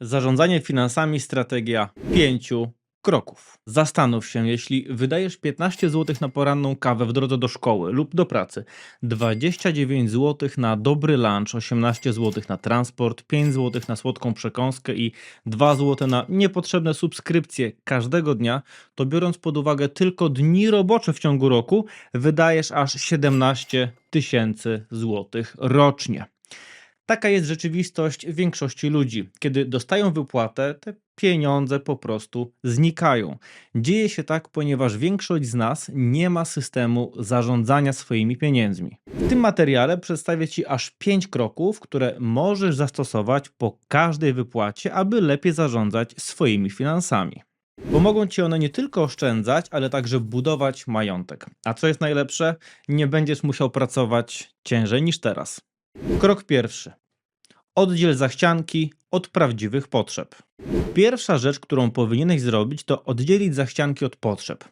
Zarządzanie finansami strategia pięciu kroków. Zastanów się, jeśli wydajesz 15 zł na poranną kawę w drodze do szkoły lub do pracy, 29 zł na dobry lunch, 18 zł na transport, 5 zł na słodką przekąskę i 2 zł na niepotrzebne subskrypcje każdego dnia, to biorąc pod uwagę tylko dni robocze w ciągu roku, wydajesz aż 17 tysięcy złotych rocznie. Taka jest rzeczywistość większości ludzi. Kiedy dostają wypłatę, te pieniądze po prostu znikają. Dzieje się tak, ponieważ większość z nas nie ma systemu zarządzania swoimi pieniędzmi. W tym materiale przedstawię Ci aż 5 kroków, które możesz zastosować po każdej wypłacie, aby lepiej zarządzać swoimi finansami. Pomogą Ci one nie tylko oszczędzać, ale także budować majątek. A co jest najlepsze? Nie będziesz musiał pracować ciężej niż teraz. Krok pierwszy. Oddziel zachcianki od prawdziwych potrzeb. Pierwsza rzecz, którą powinieneś zrobić, to oddzielić zachcianki od potrzeb.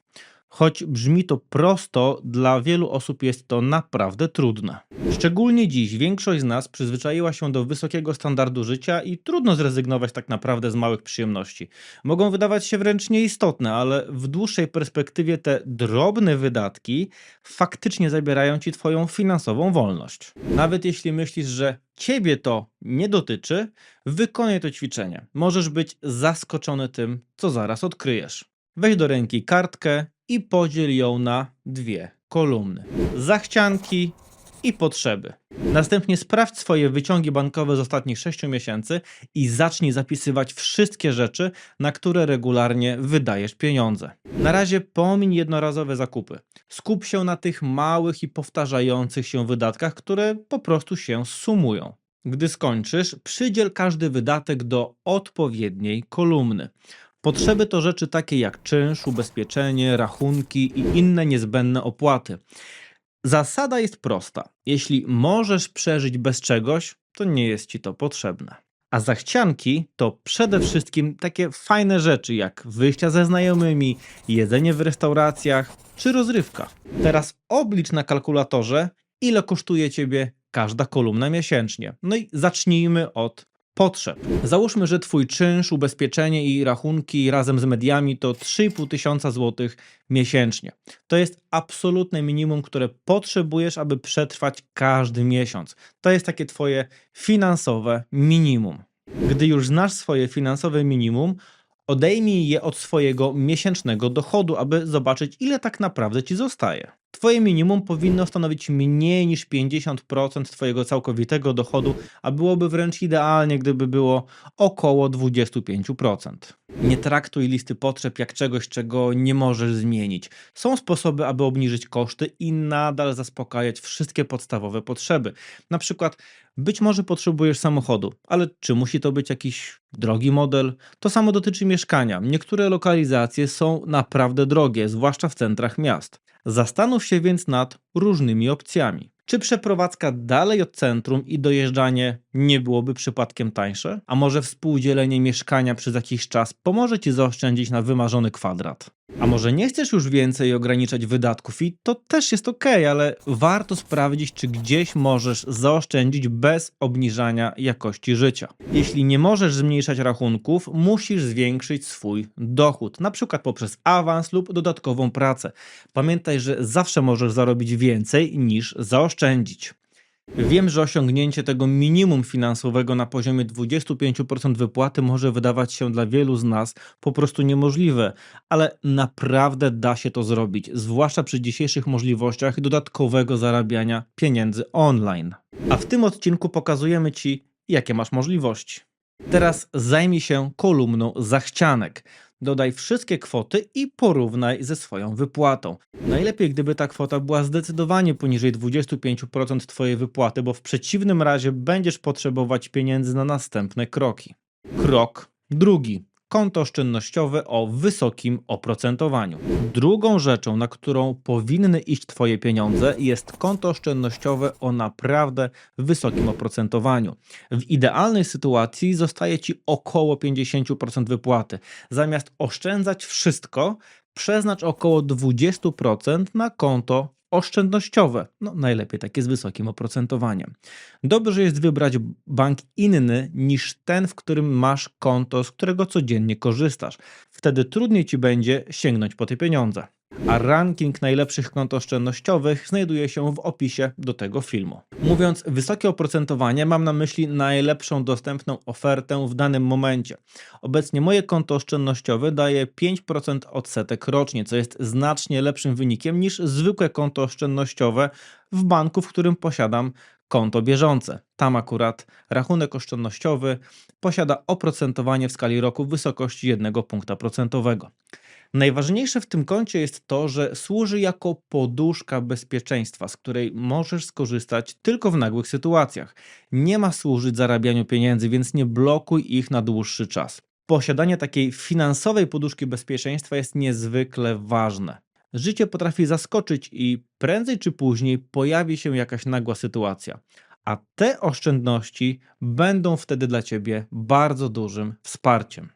Choć brzmi to prosto, dla wielu osób jest to naprawdę trudne. Szczególnie dziś większość z nas przyzwyczaiła się do wysokiego standardu życia i trudno zrezygnować tak naprawdę z małych przyjemności. Mogą wydawać się wręcz nieistotne, ale w dłuższej perspektywie te drobne wydatki faktycznie zabierają ci twoją finansową wolność. Nawet jeśli myślisz, że ciebie to nie dotyczy, wykonaj to ćwiczenie. Możesz być zaskoczony tym, co zaraz odkryjesz. Weź do ręki kartkę i podziel ją na dwie kolumny: zachcianki i potrzeby. Następnie sprawdź swoje wyciągi bankowe z ostatnich 6 miesięcy i zacznij zapisywać wszystkie rzeczy, na które regularnie wydajesz pieniądze. Na razie pomiń jednorazowe zakupy. Skup się na tych małych i powtarzających się wydatkach, które po prostu się sumują. Gdy skończysz, przydziel każdy wydatek do odpowiedniej kolumny. Potrzeby to rzeczy takie jak czynsz, ubezpieczenie, rachunki i inne niezbędne opłaty. Zasada jest prosta. Jeśli możesz przeżyć bez czegoś, to nie jest ci to potrzebne. A zachcianki to przede wszystkim takie fajne rzeczy jak wyjścia ze znajomymi, jedzenie w restauracjach czy rozrywka. Teraz oblicz na kalkulatorze, ile kosztuje ciebie każda kolumna miesięcznie. No i zacznijmy od potrzeb. Załóżmy, że twój czynsz, ubezpieczenie i rachunki razem z mediami to 3,5 tysiąca złotych miesięcznie. To jest absolutne minimum, które potrzebujesz, aby przetrwać każdy miesiąc. To jest takie twoje finansowe minimum. Gdy już znasz swoje finansowe minimum, odejmij je od swojego miesięcznego dochodu, aby zobaczyć, ile tak naprawdę ci zostaje. Twoje minimum powinno stanowić mniej niż 50% Twojego całkowitego dochodu, a byłoby wręcz idealnie, gdyby było około 25%. Nie traktuj listy potrzeb jak czegoś, czego nie możesz zmienić. Są sposoby, aby obniżyć koszty i nadal zaspokajać wszystkie podstawowe potrzeby. Na przykład, być może potrzebujesz samochodu, ale czy musi to być jakiś drogi model? To samo dotyczy mieszkania. Niektóre lokalizacje są naprawdę drogie, zwłaszcza w centrach miast. Zastanów się więc nad różnymi opcjami. Czy przeprowadzka dalej od centrum i dojeżdżanie nie byłoby przypadkiem tańsze? A może współdzielenie mieszkania przez jakiś czas pomoże ci zaoszczędzić na wymarzony kwadrat? A może nie chcesz już więcej ograniczać wydatków i to też jest ok, ale warto sprawdzić, czy gdzieś możesz zaoszczędzić bez obniżania jakości życia. Jeśli nie możesz zmniejszać rachunków, musisz zwiększyć swój dochód, na przykład poprzez awans lub dodatkową pracę. Pamiętaj, że zawsze możesz zarobić więcej niż zaoszczędzić. Wiem, że osiągnięcie tego minimum finansowego na poziomie 25% wypłaty może wydawać się dla wielu z nas po prostu niemożliwe, ale naprawdę da się to zrobić, zwłaszcza przy dzisiejszych możliwościach dodatkowego zarabiania pieniędzy online. A w tym odcinku pokazujemy Ci, jakie masz możliwości. Teraz zajmij się kolumną zachcianek. Dodaj wszystkie kwoty i porównaj ze swoją wypłatą. Najlepiej, gdyby ta kwota była zdecydowanie poniżej 25% Twojej wypłaty, bo w przeciwnym razie będziesz potrzebować pieniędzy na następne kroki. Krok drugi. Konto oszczędnościowe o wysokim oprocentowaniu. Drugą rzeczą, na którą powinny iść Twoje pieniądze, jest konto oszczędnościowe o naprawdę wysokim oprocentowaniu. W idealnej sytuacji zostaje Ci około 50% wypłaty. Zamiast oszczędzać wszystko, przeznacz około 20% na konto oszczędnościowe, no najlepiej takie z wysokim oprocentowaniem. Dobrze jest wybrać bank inny niż ten, w którym masz konto, z którego codziennie korzystasz. Wtedy trudniej ci będzie sięgnąć po te pieniądze. A ranking najlepszych kont oszczędnościowych znajduje się w opisie do tego filmu. Mówiąc wysokie oprocentowanie, mam na myśli najlepszą dostępną ofertę w danym momencie. Obecnie moje konto oszczędnościowe daje 5% odsetek rocznie, co jest znacznie lepszym wynikiem niż zwykłe konto oszczędnościowe w banku, w którym posiadam konto bieżące. Tam akurat rachunek oszczędnościowy posiada oprocentowanie w skali roku w wysokości 1 punkta procentowego. Najważniejsze w tym koncie jest to, że służy jako poduszka bezpieczeństwa, z której możesz skorzystać tylko w nagłych sytuacjach. Nie ma służyć zarabianiu pieniędzy, więc nie blokuj ich na dłuższy czas. Posiadanie takiej finansowej poduszki bezpieczeństwa jest niezwykle ważne. Życie potrafi zaskoczyć i prędzej czy później pojawi się jakaś nagła sytuacja. A te oszczędności będą wtedy dla ciebie bardzo dużym wsparciem.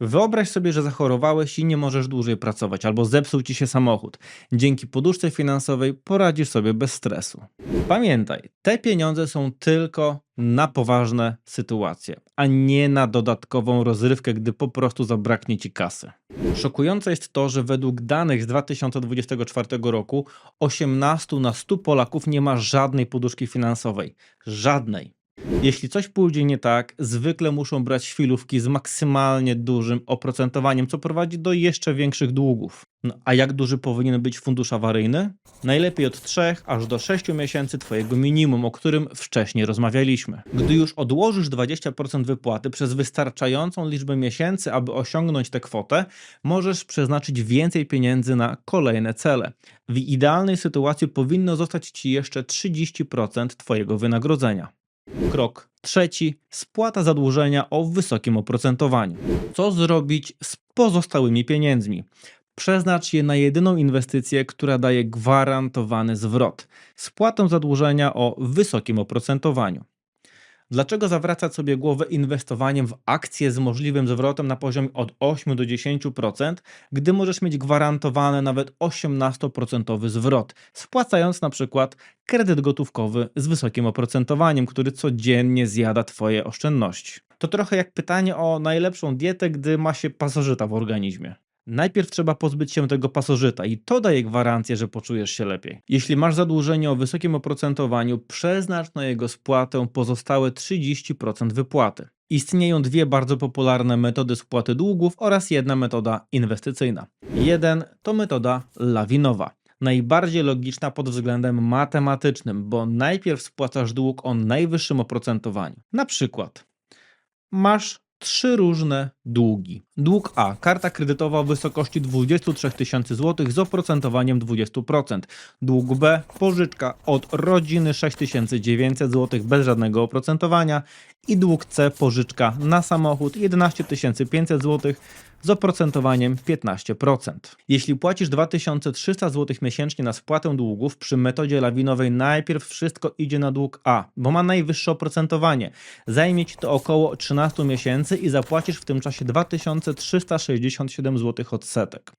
Wyobraź sobie, że zachorowałeś i nie możesz dłużej pracować, albo zepsuł ci się samochód. Dzięki poduszce finansowej poradzisz sobie bez stresu. Pamiętaj, te pieniądze są tylko na poważne sytuacje, a nie na dodatkową rozrywkę, gdy po prostu zabraknie ci kasy. Szokujące jest to, że według danych z 2024 roku 18 na 100 Polaków nie ma żadnej poduszki finansowej. Żadnej. Jeśli coś pójdzie nie tak, zwykle muszą brać chwilówki z maksymalnie dużym oprocentowaniem, co prowadzi do jeszcze większych długów. No, a jak duży powinien być fundusz awaryjny? Najlepiej od 3 aż do 6 miesięcy Twojego minimum, o którym wcześniej rozmawialiśmy. Gdy już odłożysz 20% wypłaty przez wystarczającą liczbę miesięcy, aby osiągnąć tę kwotę, możesz przeznaczyć więcej pieniędzy na kolejne cele. W idealnej sytuacji powinno zostać Ci jeszcze 30% Twojego wynagrodzenia. Krok trzeci: spłata zadłużenia o wysokim oprocentowaniu. Co zrobić z pozostałymi pieniędzmi? Przeznacz je na jedyną inwestycję, która daje gwarantowany zwrot spłatę zadłużenia o wysokim oprocentowaniu. Dlaczego zawracać sobie głowę inwestowaniem w akcje z możliwym zwrotem na poziomie od 8 do 10%, gdy możesz mieć gwarantowany nawet 18% zwrot, spłacając na przykład kredyt gotówkowy z wysokim oprocentowaniem, który codziennie zjada Twoje oszczędności? To trochę jak pytanie o najlepszą dietę, gdy ma się pasożyta w organizmie. Najpierw trzeba pozbyć się tego pasożyta i to daje gwarancję, że poczujesz się lepiej. Jeśli masz zadłużenie o wysokim oprocentowaniu, przeznacz na jego spłatę pozostałe 30% wypłaty. Istnieją dwie bardzo popularne metody spłaty długów oraz jedna metoda inwestycyjna. Jeden to metoda lawinowa. Najbardziej logiczna pod względem matematycznym, bo najpierw spłacasz dług o najwyższym oprocentowaniu. Na przykład masz trzy różne długi. Dług A. Karta kredytowa o wysokości 23 tysięcy złotych z oprocentowaniem 20%. Dług B. Pożyczka od rodziny 6900 zł bez żadnego oprocentowania. I dług C. Pożyczka na samochód 11 500 zł z oprocentowaniem 15%. Jeśli płacisz 2300 zł miesięcznie na spłatę długów, przy metodzie lawinowej najpierw wszystko idzie na dług A, bo ma najwyższe oprocentowanie. Zajmie ci to około 13 miesięcy i zapłacisz w tym czasie 2367 zł odsetek.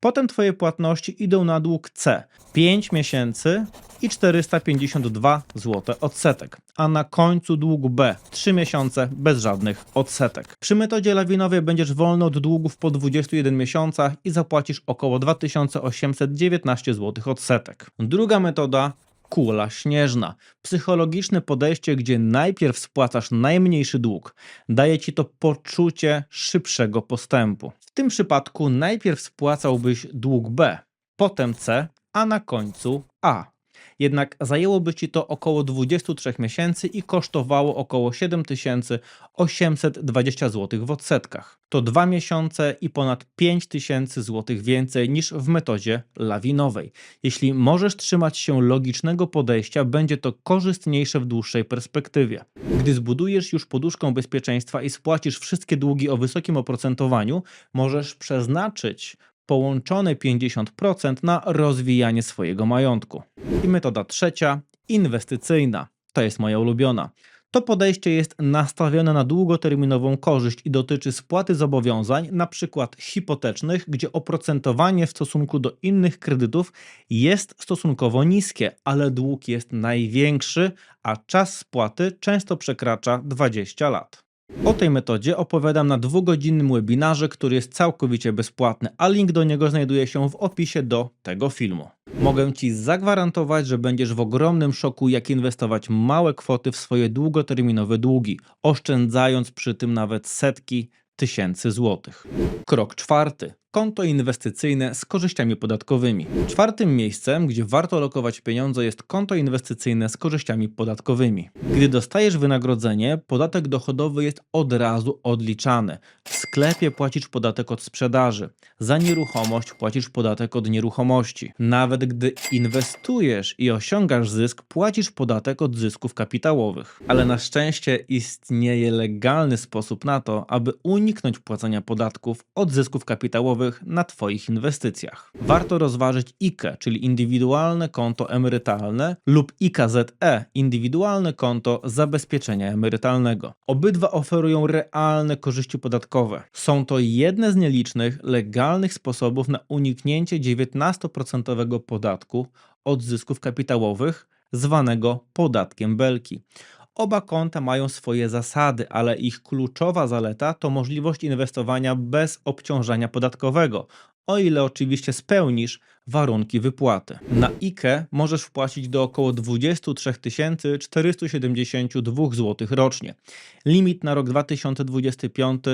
Potem twoje płatności idą na dług C 5 miesięcy i 452 zł odsetek, a na końcu dług B 3 miesiące bez żadnych odsetek. Przy metodzie lawinowej będziesz wolny od długów po 21 miesiącach i zapłacisz około 2819 zł odsetek. Druga metoda kula śnieżna. Psychologiczne podejście, gdzie najpierw spłacasz najmniejszy dług. Daje ci to poczucie szybszego postępu. W tym przypadku najpierw spłacałbyś dług B, potem C, a na końcu A. Jednak zajęłoby ci to około 23 miesięcy i kosztowało około 7820 zł w odsetkach. To 2 miesiące i ponad 5000 zł więcej niż w metodzie lawinowej. Jeśli możesz trzymać się logicznego podejścia, będzie to korzystniejsze w dłuższej perspektywie. Gdy zbudujesz już poduszkę bezpieczeństwa i spłacisz wszystkie długi o wysokim oprocentowaniu, możesz przeznaczyć połączone 50% na rozwijanie swojego majątku. I metoda trzecia, inwestycyjna. To jest moja ulubiona. To podejście jest nastawione na długoterminową korzyść i dotyczy spłaty zobowiązań, np. hipotecznych, gdzie oprocentowanie w stosunku do innych kredytów jest stosunkowo niskie, ale dług jest największy, a czas spłaty często przekracza 20 lat. O tej metodzie opowiadam na dwugodzinnym webinarze, który jest całkowicie bezpłatny, a link do niego znajduje się w opisie do tego filmu. Mogę Ci zagwarantować, że będziesz w ogromnym szoku, jak inwestować małe kwoty w swoje długoterminowe długi, oszczędzając przy tym nawet setki tysięcy złotych. Krok czwarty. Konto inwestycyjne z korzyściami podatkowymi. Czwartym miejscem, gdzie warto lokować pieniądze, jest konto inwestycyjne z korzyściami podatkowymi. Gdy dostajesz wynagrodzenie, podatek dochodowy jest od razu odliczany. W sklepie płacisz podatek od sprzedaży. Za nieruchomość płacisz podatek od nieruchomości. Nawet gdy inwestujesz i osiągasz zysk, płacisz podatek od zysków kapitałowych. Ale na szczęście istnieje legalny sposób na to, aby uniknąć płacenia podatków od zysków kapitałowych na Twoich inwestycjach. Warto rozważyć IKE, czyli indywidualne konto emerytalne lub IKZE, indywidualne konto zabezpieczenia emerytalnego. Obydwa oferują realne korzyści podatkowe. Są to jedne z nielicznych legalnych sposobów na uniknięcie 19% podatku od zysków kapitałowych, zwanego podatkiem Belki. Oba konta mają swoje zasady, ale ich kluczowa zaleta to możliwość inwestowania bez obciążenia podatkowego, o ile oczywiście spełnisz warunki wypłaty. Na IKE możesz wpłacić do około 23 472 zł rocznie. Limit na rok 2025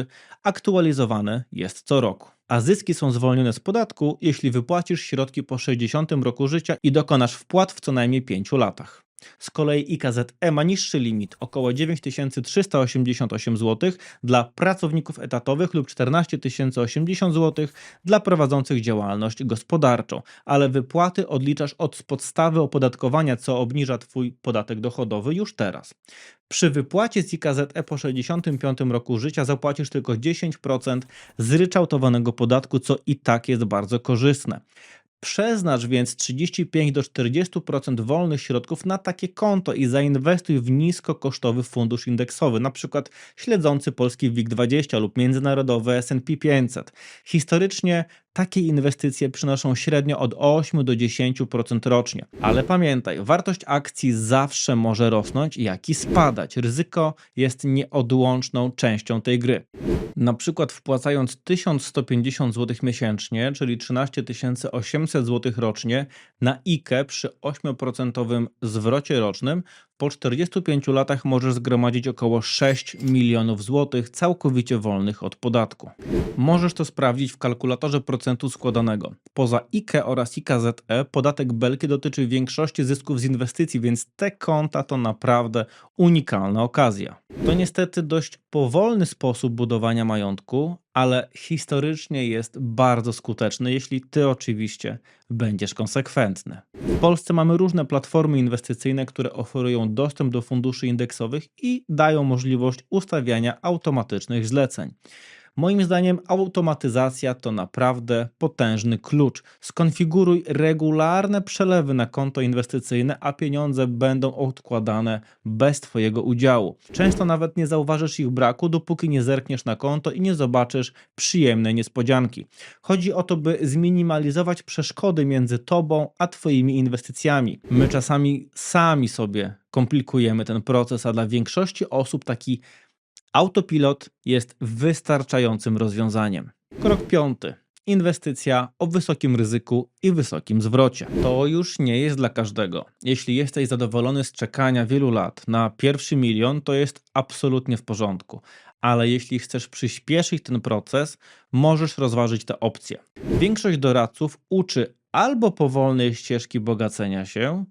aktualizowany jest co roku. A zyski są zwolnione z podatku, jeśli wypłacisz środki po 60 roku życia i dokonasz wpłat w co najmniej 5 latach. Z kolei IKZE ma niższy limit, około 9388 zł dla pracowników etatowych lub 14 080 zł dla prowadzących działalność gospodarczą, ale wypłaty odliczasz od podstawy opodatkowania, co obniża Twój podatek dochodowy już teraz. Przy wypłacie z IKZE po 65 roku życia zapłacisz tylko 10% zryczałtowanego podatku, co i tak jest bardzo korzystne. Przeznacz więc 35 do 40% wolnych środków na takie konto i zainwestuj w niskokosztowy fundusz indeksowy, np. śledzący polski WIG20 lub międzynarodowy S&P 500. Historycznie takie inwestycje przynoszą średnio od 8 do 10% rocznie. Ale pamiętaj, wartość akcji zawsze może rosnąć, jak i spadać. Ryzyko jest nieodłączną częścią tej gry. Na przykład wpłacając 1150 zł miesięcznie, czyli 13 800 zł rocznie na IKE przy 8% zwrocie rocznym, po 45 latach możesz zgromadzić około 6 milionów złotych całkowicie wolnych od podatku. Możesz to sprawdzić w kalkulatorze procentu składanego. Poza IKE oraz IKZE podatek Belki dotyczy większości zysków z inwestycji, więc te konta to naprawdę unikalna okazja. To niestety dość powolny sposób budowania majątku, ale historycznie jest bardzo skuteczny, jeśli ty oczywiście będziesz konsekwentny. W Polsce mamy różne platformy inwestycyjne, które oferują dostęp do funduszy indeksowych i dają możliwość ustawiania automatycznych zleceń. Moim zdaniem automatyzacja to naprawdę potężny klucz. Skonfiguruj regularne przelewy na konto inwestycyjne, a pieniądze będą odkładane bez Twojego udziału. Często nawet nie zauważysz ich braku, dopóki nie zerkniesz na konto i nie zobaczysz przyjemnej niespodzianki. Chodzi o to, by zminimalizować przeszkody między Tobą a Twoimi inwestycjami. My czasami sami sobie komplikujemy ten proces, a dla większości osób taki Autopilot jest wystarczającym rozwiązaniem. Krok piąty. Inwestycja o wysokim ryzyku i wysokim zwrocie. To już nie jest dla każdego. Jeśli jesteś zadowolony z czekania wielu lat na pierwszy milion, to jest absolutnie w porządku. Ale jeśli chcesz przyspieszyć ten proces, możesz rozważyć tę opcję. Większość doradców uczy albo powolnej ścieżki bogacenia się,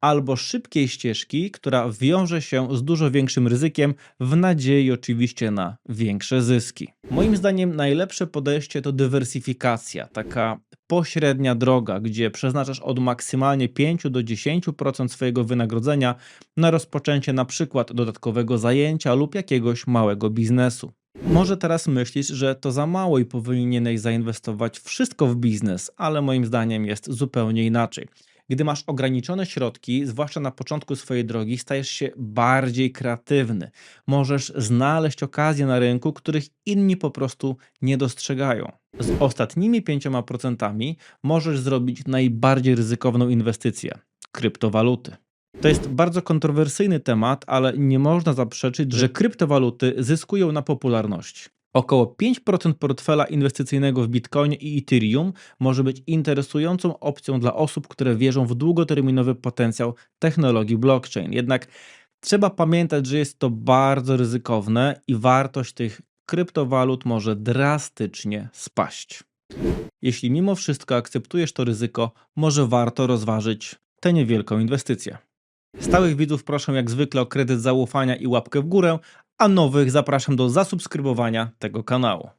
albo szybkiej ścieżki, która wiąże się z dużo większym ryzykiem, w nadziei oczywiście na większe zyski. Moim zdaniem najlepsze podejście to dywersyfikacja, taka pośrednia droga, gdzie przeznaczasz od maksymalnie 5 do 10% swojego wynagrodzenia na rozpoczęcie na przykład dodatkowego zajęcia lub jakiegoś małego biznesu. Może teraz myślisz, że to za mało i powinieneś zainwestować wszystko w biznes, ale moim zdaniem jest zupełnie inaczej. Gdy masz ograniczone środki, zwłaszcza na początku swojej drogi, stajesz się bardziej kreatywny. Możesz znaleźć okazje na rynku, których inni po prostu nie dostrzegają. Z ostatnimi 5% możesz zrobić najbardziej ryzykowną inwestycję kryptowaluty. To jest bardzo kontrowersyjny temat, ale nie można zaprzeczyć, że kryptowaluty zyskują na popularności. Około 5% portfela inwestycyjnego w Bitcoinie i Ethereum może być interesującą opcją dla osób, które wierzą w długoterminowy potencjał technologii blockchain. Jednak trzeba pamiętać, że jest to bardzo ryzykowne i wartość tych kryptowalut może drastycznie spaść. Jeśli mimo wszystko akceptujesz to ryzyko, może warto rozważyć tę niewielką inwestycję. Stałych widzów proszę jak zwykle o kredyt zaufania i łapkę w górę, a nowych zapraszam do zasubskrybowania tego kanału.